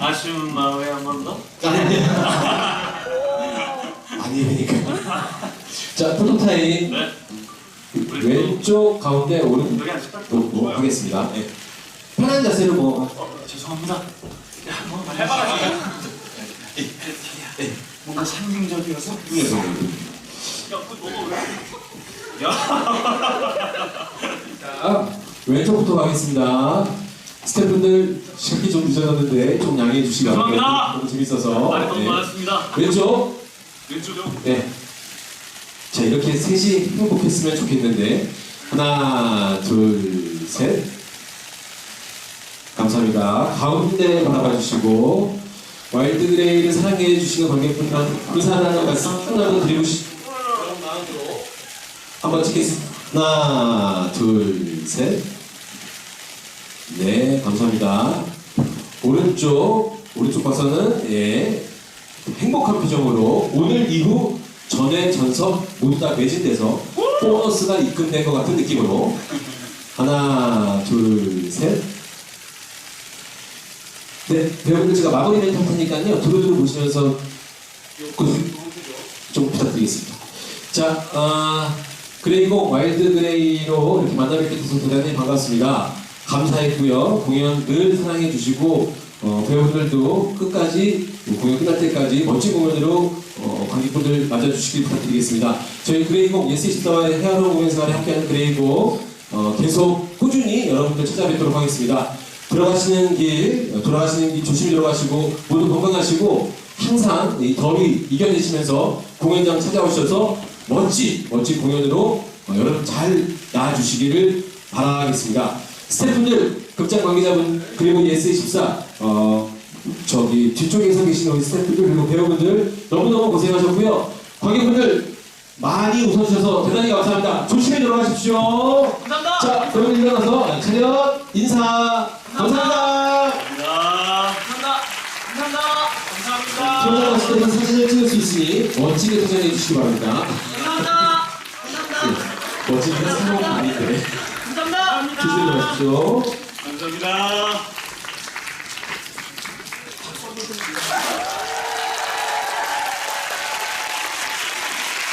아쉬운 마음에 한 번 더? 아니니까. 자, 포토타임. 네. 왼쪽, 가운데, 오른쪽. 여기 앉을까? 뭐 하겠습니다. 네. 편한 자세로 뭐. 어, 죄송합니다. 야, 한번 해봐라. 뭔가 상징적이어서. 야, 그 너무 왜? 야, 자, 왼쪽부터 가겠습니다. 스태프분들 시간이 좀 늦어졌는데 좀 양해해 주시기 바랍니다. 죄송합니다. 너무 재밌어서. 말이 너무 네. 많았습니다. 왼쪽. 왼쪽요. 네. 자, 이렇게 셋이 행복했으면 좋겠는데. 하나, 둘, 셋. 감사합니다. 가운데 바라봐 주시고, 와일드 그레이를 사랑해 주시는 관객분들한테 감사하다는 말씀 하나도 드리고 싶 그런 마음으로 한번 찍겠습니다. 하나, 둘, 셋. 네, 감사합니다. 오른쪽, 오른쪽 봐서는, 예, 행복한 표정으로 오늘 이후 전회 전석 모두 다 매진돼서 보너스가 입금된 것 같은 느낌으로. 하나 둘 셋. 네 배우분들 제가 마무리 멘트 할 테니까요. 두루두루 보시면서 그- 좀 부탁드리겠습니다. 자 아, 그레이고 와일드 그레이로 이렇게 만나 뵙게 돼서 대단히 반갑습니다 감사했고요 공연 늘 사랑해 주시고 어, 배우분들도 끝까지 공연 끝날 때까지 멋진 공연으로 어, 관객분들 맞아주시길 부탁드리겠습니다. 저희 그레이곡 예스24와의 헤아로 공연 생활에 함께하는 그레이곡 어, 계속 꾸준히 여러분들 찾아뵙도록 하겠습니다. 들어가시는 길, 어, 돌아가시는 길 조심히 들어가시고 모두 건강하시고 항상 이 더위 이겨내시면서 공연장 찾아오셔서 멋진 멋진 공연으로 어, 여러분 잘 나와주시기를 바라겠습니다. 스태프분들, 극장 관계자분 그리고 예스24 어, 저기 뒤쪽에 서 계신 우리 스태프들 그리고 배우분들 너무너무 고생하셨고요. 관객분들 많이 웃어주셔서 대단히 감사합니다. 조심히 들어가십시오. 감사합니다. 자, 그러면 일어나서 차렷 인사 감사합니다. 감사합니다. 감사합니다. 감사합니다. 들어가실 때는 사진을 찍을 수 있으니 멋지게 도전해 주시기 바랍니다. 감사합니다. 감사합니다. 멋진 게 성공 아닌데 감사합니다. 조 심히 들어가십시오. 감사합니다.